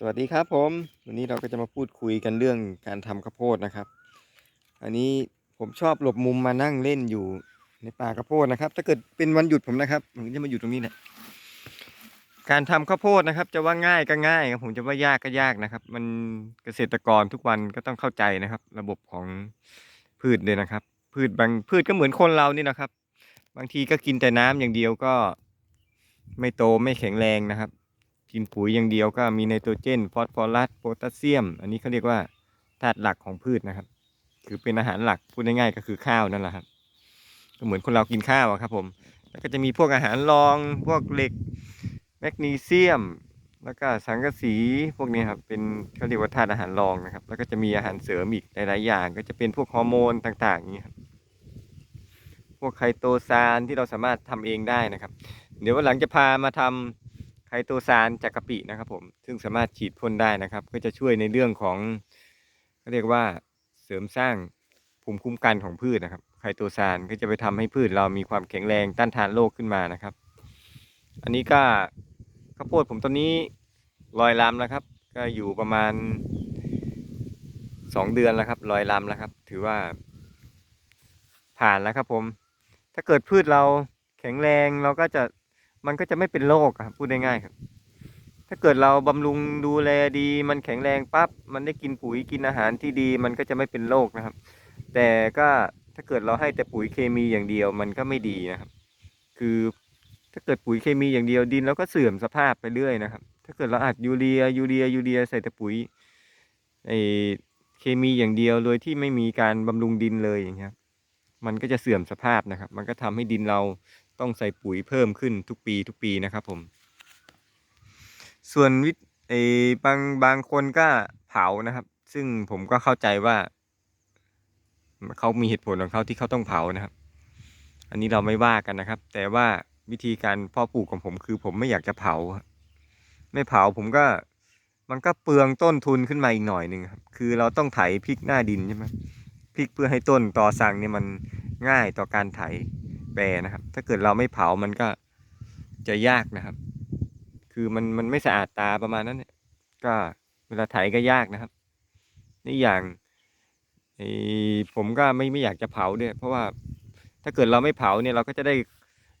สวัสดีครับผม วันนี้เราก็จะมาพูดคุยกันเรื่องการทำข้าวโพดนะครับ อันนี้ผมชอบหลบมุมมานั่งเล่นอยู่ในป่าข้าวโพดนะครับ ถ้าเกิดเป็นวันหยุดผมนะครับผมจะมาอยู่ตรงนี้แหละการทำข้าวโพดนะครับ จะว่าง่ายก็ง่ายครับผมจะว่ายากก็ยากนะครับ มันเกษตรกรทุกวันก็ต้องเข้าใจนะครับ ระบบของพืชเลยนะครับ พืชบางพืชก็เหมือนคนเรานี่นะครับ บางทีก็กินแต่น้ำอย่างเดียวก็ ไม่โตไม่แข็งแรงนะครับ กินปุ๋ยอย่างเดียวก็มีไนโตรเจน ฟอสฟอรัส โพแทสเซียม อันนี้เขาเรียกว่าธาตุหลักของพืชนะครับ คือเป็นอาหารหลักพูดง่ายๆก็คือข้าวนั่นแหละครับ ก็เหมือนคนเรากินข้าวครับผม แล้วก็จะมีพวกอาหารรอง พวกเหล็ก แมกนีเซียม แล้วก็สังกะสี พวกนี้ครับ เป็นเขาเรียกว่าธาตุอาหารรองนะครับ แล้วก็จะมีอาหารเสริมอีกหลายๆอย่าง ก็จะเป็นพวกฮอร์โมนต่างๆอย่างนี้ครับ พวกไคโตซานที่เราสามารถทำเองได้นะครับ เดี๋ยววันหลังจะพามาทำ ไคโตซานจากกะปินะครับผมซึ่งสามารถฉีดพ่นได้นะครับ ก็จะช่วยในเรื่องของเขาเรียกว่าเสริมสร้างภูมิคุ้มกันของพืชนะครับ ไคโตซานก็จะไปทำให้พืชเรามีความแข็งแรงต้านทานโรคขึ้นมานะครับ อันนี้ก็ข้าวโพดผมตอนนี้ลอยลำแล้วครับ ก็อยู่ประมาณสองเดือนแล้วครับลอยลำแล้วครับ ถือว่า ผ่านแล้วครับผม ถ้าเกิดพืชเราแข็งแรงเราก็จะ มันก็จะไม่เป็นโรคครับพูดง่ายๆครับ ถ้าเกิดเราบำรุงดูแลดี มันแข็งแรงปั๊บมันได้กินปุ๋ยกินอาหารที่ดี มันก็จะไม่เป็นโรคนะครับ แต่ก็ถ้าเกิดเราให้แต่ปุ๋ยเคมีอย่างเดียวมันก็ไม่ดีนะครับ คือถ้าเกิดปุ๋ยเคมีอย่างเดียวดินเราก็เสื่อมสภาพไปเรื่อยนะครับ ถ้าเกิดเราอัดยูเรียยูเรียยูเรียใส่แต่ปุ๋ยไอเคมีอย่างเดียวโดยที่ไม่มีการบำรุงดินเลยอย่างเงี้ยมันก็จะเสื่อมสภาพนะครับ มันก็ทำให้ดินเรา ต้องใส่ปุ๋ยเพิ่มขึ้นทุกปีทุกปีนะครับผม ส่วนวิไอ้บางบางคนก็เผานะครับ ซึ่งผมก็เข้าใจว่า เขามีเหตุผลของเขาที่เขาต้องเผานะครับ อันนี้เราไม่ว่ากันนะครับ แต่ว่าวิธีการพาะปลูกของผมคือ ผมไม่อยากจะเผา ไม่เผาผมก็มันก็เปลืองต้นทุนขึ้นมาอีกหน่อยหนึ่งครับ คือเราต้องไถพริกหน้าดินใช่ไหมพลิกเพื่อให้ต้นตอสั่งเนี่ยมันง่ายต่อการไถ ปรนะครับ ถ้าเกิดเราไม่เผามันก็จะยากนะครับ คือมันมันไม่สะอาดตาประมาณนั้นเนี่ยก็เวลาไถก็ยากนะครับนี่อย่างผมก็ไม่ไม่อยากจะเผาด้วย เพราะว่าถ้าเกิดเราไม่เผาเนี่ยเราก็จะได้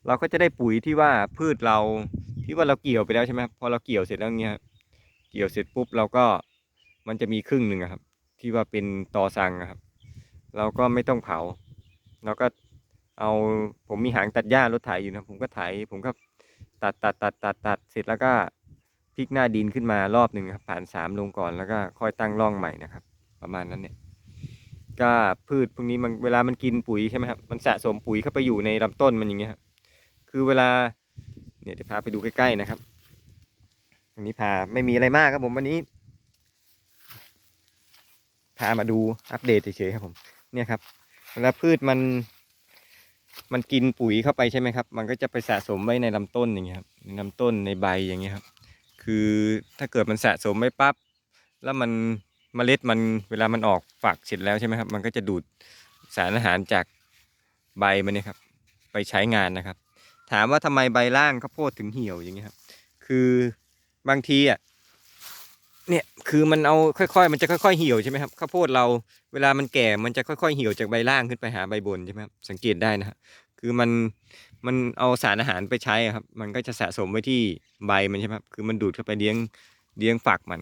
เราก็จะได้ปุ๋ยที่ว่าพืชเราที่ว่าเราเกี่ยวไปแล้วใช่ไหมครับพอเราเกี่ยวเสร็จแล้วเนี่ยเกี่ยวเสร็จปุ๊บเราก็มันจะมีครึ่งหนึ่งครับ ที่ว่าเป็นตอสังครับ เราก็ไม่ต้องเผา เราก็ เอาผมมีหางตัดหญ้ารถไถอยู่นะผมก็ไถ ผมก็ตัดตัดตัดตัดตัดเสร็จแล้วก็พลิกหน้าดินขึ้นมารอบหนึ่งครับ ผ่านสามลงก่อนแล้วก็ค่อยตั้งร่องใหม่นะครับ ประมาณนั้นเนี่ย ก็พืชพวกนี้มันเวลามันกินปุ๋ยใช่ไหมครับมันสะสมปุ๋ยเข้าไปอยู่ในลำต้นมันอย่างเงี้ยครับคือเวลาเนี่ยเดี๋ยวพาไปดูใกล้ๆนะครับอันนี้พาไม่มีอะไรมากครับผมวันนี้ พามาดูอัปเดตเฉยๆครับผม เนี่ยครับ เวลาพืชมัน มันกินปุ๋ยเข้าไปใช่ไหมครับ มันก็จะไปสะสมไว้ในลำต้นอย่างเงี้ยครับในลำต้นในใบอย่างเงี้ยครับ คือถ้าเกิดมันสะสมไว้ปั๊บแล้วมันเมล็ดมันเวลามันออกฝักเสร็จแล้วใช่ไหมครับ มันก็จะดูดสารอาหารจากใบมันเนี่ยครับ ไปใช้งานนะครับ ถามว่าทำไมใบล่างข้าวโพดถึงเหี่ยวอย่างเงี้ยครับ คือบางทีอะ เนี่ยคือมันเอาค่อยๆ มันจะค่อยๆเหี่ยวใช่ไหมครับข้าวโพดเราเวลามันแก่มันจะค่อยๆเหี่ยวจากใบล่างขึ้นไปหาใบบนใช่ไหมครับสังเกตได้นะคือมันมันเอาสารอาหารไปใช้อะครับ มันก็จะสะสมไว้ที่ใบมันใช่ไหมครับคือมันดูดเข้าไปเลี้ยงเลี้ยงฝักมัน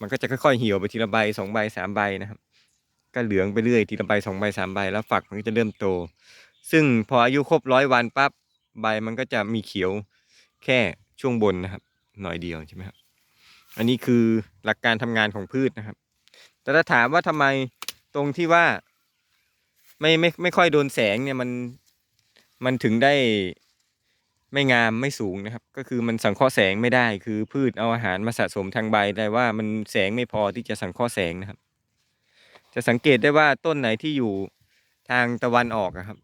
มันก็จะค่อยๆเหี่ยวไปทีละใบสองใบสามใบนะครับ ก็เหลืองไปเรื่อยทีละใบสองใบสามใบแล้วฝักมันก็จะเริ่มโต ซึ่งพออายุครบร้อยวันปั๊บใบมันก็จะมีเขียวแค่ช่วงบนนะครับ หน่อยเดียวใช่ไหมครับ อันนี้คือหลักการทำงานของพืชนะครับ แต่ถ้าถามว่าทำไมตรงที่ว่าไม่ไม่ไม่ค่อยโดนแสงเนี่ยมันมันถึงได้ไม่งามไม่สูงนะครับ ก็คือมันสังเคราะห์แสงไม่ได้ คือพืชเอาอาหารมาสะสมทางใบแต่ว่ามันแสงไม่พอที่จะสังเคราะห์แสงนะครับ จะสังเกตได้ว่าต้นไหนที่อยู่ทางตะวันออกอะครับ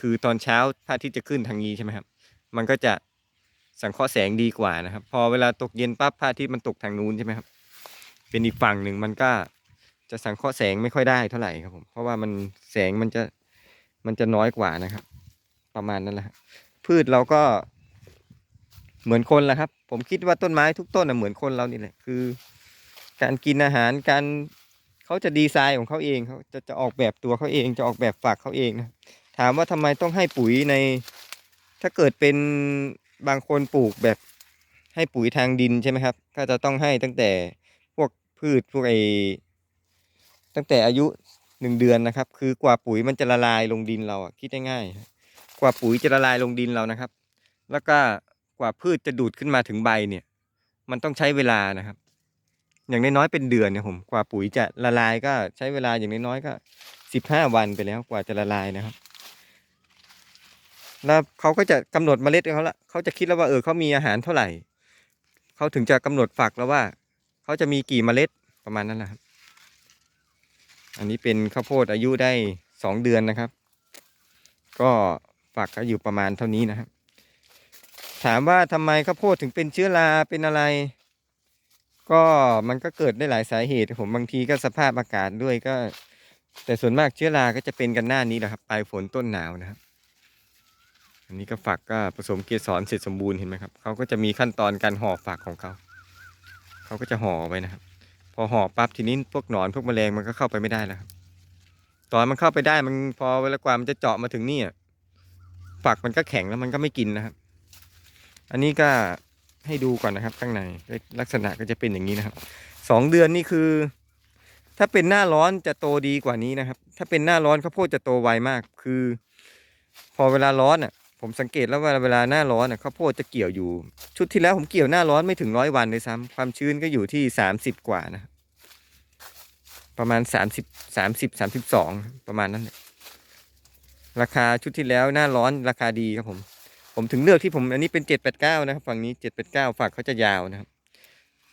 คือตอนเช้าพระอาทิตย์จะขึ้นทางนี้ใช่ไหมครับ มันก็จะ สังเคราะห์แสงดีกว่านะครับ พอเวลาตกเย็นปั๊บพระอาทิตย์มันตกทางนู้นใช่ไหมครับ เป็นอีกฝั่งหนึ่งมันก็จะสังเคราะห์แสงไม่ค่อยได้เท่าไหร่ครับผม เพราะว่ามันแสงมันจะมันจะน้อยกว่านะครับ ประมาณนั้นแหละพืชเราก็เหมือนคนแหละครับ ผมคิดว่าต้นไม้ทุกต้นน่ะเหมือนคนเรานี่แหละคือ การกินอาหารการเขาจะดีไซน์ของเขาเองเขาจะจะออกแบบตัวเขาเองจะออกแบบฝักเขาเองนะถามว่าทำไมต้องให้ปุ๋ยใน ถ้าเกิดเป็น บางคนปลูกแบบให้ปุ๋ยทางดินใช่ไหมครับ ก็จะต้องให้ตั้งแต่พวกพืชพวกไอตั้งแต่อายุหนึ่งเดือนนะครับ คือกว่าปุ๋ยมันจะละลายลงดินเราอะคิดง่ายๆกว่าปุ๋ยจะละลายลงดินเรานะครับ แล้วก็กว่าพืชจะดูดขึ้นมาถึงใบเนี่ย มันต้องใช้เวลานะครับ อย่างน้อยๆเป็นเดือนเนี่ยผม กว่าปุ๋ยจะละลายก็ใช้เวลาอย่างน้อยๆก็สิบห้าวันไปแล้วกว่าจะละลายนะครับ แล้วเขาก็จะกำหนดเมล็ดของเขาละเขาจะคิดแล้วว่าเออเขามีอาหารเท่าไหร่เขาถึงจะกำหนดฝักแล้วว่าเขาจะมีกี่เมล็ดประมาณนั้นนะครับอันนี้เป็นข้าวโพดอายุได้สองเดือนนะครับ ก็ฝักก็อยู่ประมาณเท่านี้นะครับ ถามว่าทำไมข้าวโพดถึงเป็นเชื้อราเป็นอะไร ก็มันก็เกิดได้หลายสาเหตุ ผมบางทีก็สภาพอากาศด้วยก็ แต่ส่วนมากเชื้อราก็จะเป็นกันหน้านี้แหละครับปลายฝนต้นหนาวนะครับ อันนี้ก็ฝักก็ผสมเกสรเสร็จสมบูรณ์เห็นไหมครับเขาก็จะมีขั้นตอนการห่อฝักของเขาเขาก็จะห่อไว้นะครับ พอห่อปั๊บทีนี้พวกหนอนพวกแมลงมันก็เข้าไปไม่ได้แล้วครับตอนมันเข้าไปได้มันพอเวลากว่ามันจะเจาะมาถึงนี่อะฝักมันก็แข็งแล้วมันก็ไม่กินนะครับ อันนี้ก็ให้ดูก่อนนะครับข้างในลักษณะก็จะเป็นอย่างนี้นะครับสองเดือนนี่คือ ถ้าเป็นหน้าร้อนจะโตดีกว่านี้นะครับ ถ้าเป็นหน้าร้อนข้าวโพดจะโตไวมาก คือ พอเวลาร้อนอะ ผมสังเกตแล้วว่าเวลาหน้าร้อนอะข้าวโพดจะเกี่ยวอยู่ ชุดที่แล้วผมเกี่ยวหน้าร้อนไม่ถึงร้อยวันเลยซ้ำความชื้นก็อยู่ที่สามสิบกว่านะ ประมาณสามสิบสามสิบสามสิบสองประมาณนั้นราคาชุดที่แล้วหน้าร้อนราคาดีครับผม ผมถึงเลือกที่ผมอันนี้เป็นเจ็ดแปดเก้านะครับ ฝั่งนี้เจ็ดแปดเก้าฝักเขาจะยาวนะครับ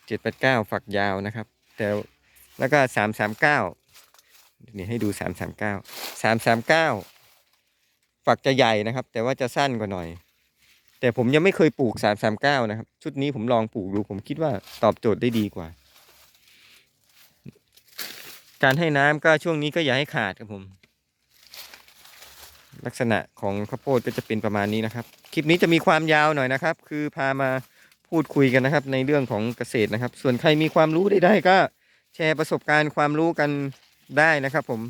เจ็ดแปดเก้าฝักยาวนะครับ แต่แล้วก็สามสามเก้านี่ให้ดูสามสามเก้าสามสามเก้า ฝักจะใหญ่นะครับ แต่ว่าจะสั้นกว่าหน่อย แต่ผมยังไม่เคยปลูกสามสามเก้านะครับ ชุดนี้ผมลองปลูกดูผมคิดว่าตอบโจทย์ได้ดีกว่า การให้น้ำก็ช่วงนี้ก็อย่าให้ขาดครับผม ลักษณะของข้าวโพดก็จะเป็นประมาณนี้นะครับ คลิปนี้จะมีความยาวหน่อยนะครับ คือพามาพูดคุยกันนะครับ ในเรื่องของเกษตรนะครับ ส่วนใครมีความรู้ใดๆก็แชร์ประสบการณ์ความรู้กันได้นะครับ ผม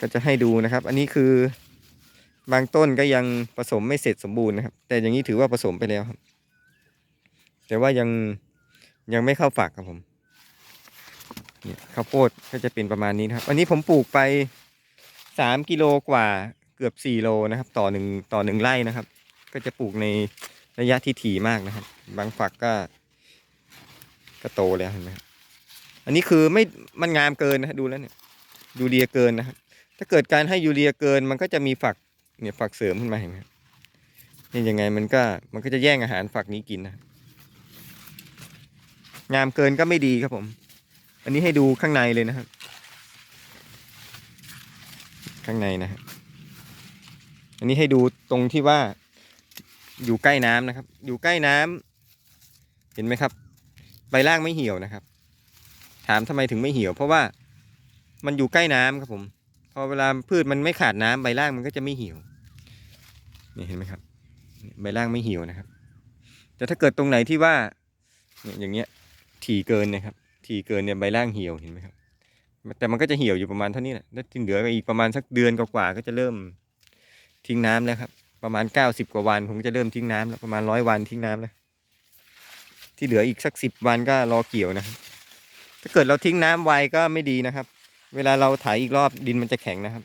ก็จะให้ดูนะครับ อันนี้คือ บางต้นก็ยังผสมไม่เสร็จสมบูรณ์นะครับ แต่อย่างนี้ถือว่าผสมไปแล้วครับ แต่ว่ายังยังไม่เข้าฝักครับผมเนี่ยข้าวโพดก็จะเป็นประมาณนี้นะครับอันนี้ผมปลูกไปสามกิโลกว่าเกือบสี่โลนะครับ ต่อหนึ่งต่อหนึ่งไร่นะครับ ก็จะปลูกในระยะที่ถี่มากนะครับ บางฝักก็ก็โตแล้วเห็นไหมอันนี้คือไม่มันงามเกินนะดูแล้วเนี่ยยูเรียเกินนะครับถ้าเกิดการให้ยูเรียเกินมันก็จะมีฝัก เนี่ยฝักเสริมขึ้นมาเห็นไหมนี่ยังไงมันก็มันก็จะแย่งอาหารฝักนี้กินนะงามเกินก็ไม่ดีครับผม อันนี้ให้ดูข้างในเลยนะครับ ข้างในนะครับอันนี้ให้ดูตรงที่ว่าอยู่ใกล้น้ำนะครับ อยู่ใกล้น้ำเห็นไหมครับ ใบล่างไม่เหี่ยวนะครับ ถามทำไมถึงไม่เหี่ยว เพราะว่ามันอยู่ใกล้น้ำครับผม พอเวลาพืชมันไม่ขาดน้ำใบล่างมันก็จะไม่เหี่ยว นี่เห็นไหมครับ ใบล่างไม่เหี่ยวนะครับ แต่ถ้าเกิดตรงไหนที่ว่าเนี่ยอย่างเงี้ยถี่เกินนะครับ ถี่เกินเนี่ยใบล่างเหี่ยวเห็นไหมครับ แต่มันก็จะเหี่ยวอยู่ประมาณเท่านี้แหละแล้วที่เหลืออีกประมาณสักเดือนกว่าๆก็จะเริ่มทิ้งน้ำแล้วครับ ประมาณเก้าสิบกว่าวันผมจะเริ่มทิ้งน้ำแล้วประมาณร้อยวันทิ้งน้ำแล้วที่เหลืออีกสักสิบวันก็รอเกี่ยวนะครับ ถ้าเกิดเราทิ้งน้ำไวก็ไม่ดีนะครับ เวลาเราไถอีกรอบดินมันจะแข็งนะครับ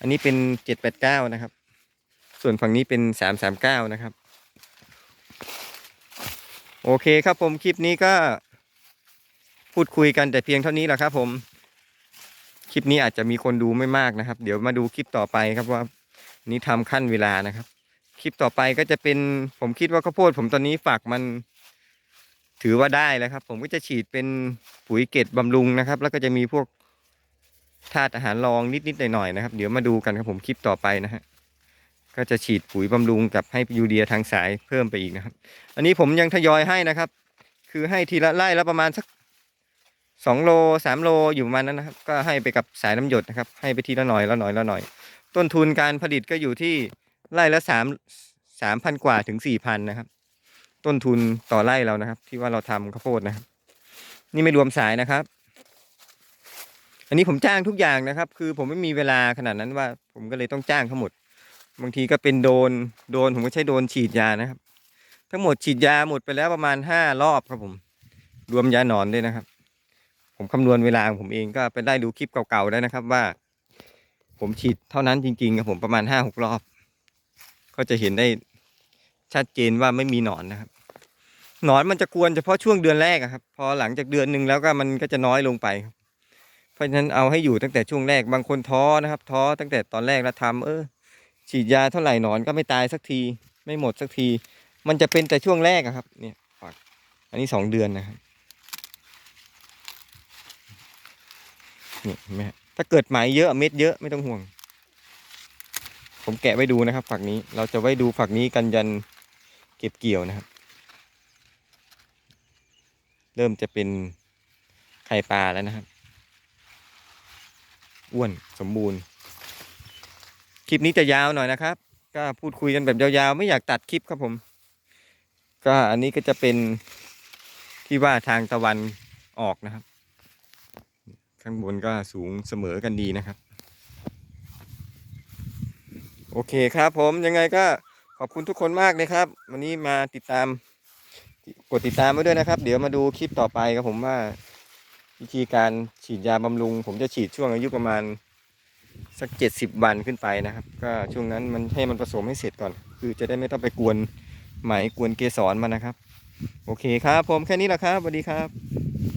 อันนี้เป็นเจ็ดแปดเก้านะครับ ส่วนฝั่งนี้เป็นสามสามเก้านะครับ โอเคครับผมคลิปนี้ก็ พูดคุยกันแต่เพียงเท่านี้แหละครับ ผม คลิปนี้อาจจะมีคนดูไม่มากนะครับ เดี๋ยวมาดูคลิปต่อไปครับว่า นี่ทำขั้นเวลานะครับ คลิปต่อไปก็จะเป็นผมคิดว่าข้าวโพดผมตอนนี้ฝักมันถือว่าได้แล้วครับ ผมก็จะฉีดเป็นปุ๋ยเกตบำรุงนะครับ แล้วก็จะมีพวกธาตุอาหารรองนิดๆหน่อยๆนะครับ เดี๋ยวมาดูกันครับผมคลิปต่อไปนะฮะ ก็จะฉีดปุ๋ยบำรุงกับให้ยูเรียทางสายเพิ่มไปอีกนะครับ อันนี้ผมยังทยอยให้นะครับ คือให้ทีละไร่ละประมาณสักสองโลสามโลอยู่ประมาณนั้นนะครับ ก็ให้ไปกับสายน้ำหยดนะครับ ให้ไปทีละหน่อยละหน่อยละหน่อย ต้นทุนการผลิตก็อยู่ที่ไร่ละสามสามพันกว่าถึงสี่พันนะครับ ต้นทุนต่อไร่เรานะครับ ที่ว่าเราทำข้าวโพดนะครับ นี่ไม่รวมสายนะครับ อันนี้ผมจ้างทุกอย่างนะครับ คือผมไม่มีเวลาขนาดนั้นว่า ผมก็เลยต้องจ้างทั้งหมด บางทีก็เป็นโดนโดนผมก็ใช้โดนฉีดยานะครับ ทั้งหมดฉีดยาหมดไปแล้วประมาณห้ารอบครับผม รวมยาหนอนด้วยนะครับ ผมคำนวณเวลาของผมเองก็ไปได้ดูคลิปเก่าๆได้นะครับว่า ผมฉีดเท่านั้นจริงๆครับผมประมาณห้าหกรอบ ก็จะเห็นได้ชัดเจนว่าไม่มีหนอนนะครับหนอนมันจะกวนเฉพาะช่วงเดือนแรกครับ พอหลังจากเดือนหนึ่งแล้วก็มันก็จะน้อยลงไปครับเพราะฉะนั้นเอาให้อยู่ตั้งแต่ช่วงแรกบางคนท้อนะครับ ท้อตั้งแต่ตอนแรกแล้วทำเออ ฉีดยาเท่าไหร่หนอนก็ไม่ตายสักที ไม่หมดสักที มันจะเป็นแต่ช่วงแรกอะครับ เนี่ยฝักอันนี้สองเดือนนะครับนี่เห็นไหมฮะถ้าเกิดไหมเยอะเม็ดเยอะไม่ต้องห่วง ผมแกะไว้ดูนะครับ ฝักนี้เราจะไว้ดูฝักนี้กันยันเก็บเกี่ยวนะครับ เริ่มจะเป็นไข่ปลาแล้วนะครับ อ้วนสมบูรณ์ คลิปนี้จะยาวหน่อยนะครับ ก็พูดคุยกันแบบยาวๆ ไม่อยากตัดคลิปครับผม ก็อันนี้ก็จะเป็นที่ว่าทางตะวันออกนะครับ ข้างบนก็สูงเสมอกันดีนะครับ โอเคครับผมยังไงก็ขอบคุณทุกคนมากเลยครับ วันนี้มาติดตาม กดติดตามไว้ด้วยนะครับ เดี๋ยวมาดูคลิปต่อไปครับผมว่าวิธีการฉีดยาบำรุง ผมจะฉีดช่วงอายุประมาณ สักเจ็ดสิบวันขึ้นไปนะครับ ก็ช่วงนั้นมันให้มันผสมให้เสร็จก่อน คือจะได้ไม่ต้องไปกวนไหมกวนเกสรมันนะครับ โอเคครับ ผมแค่นี้แหละครับสวัสดีครับ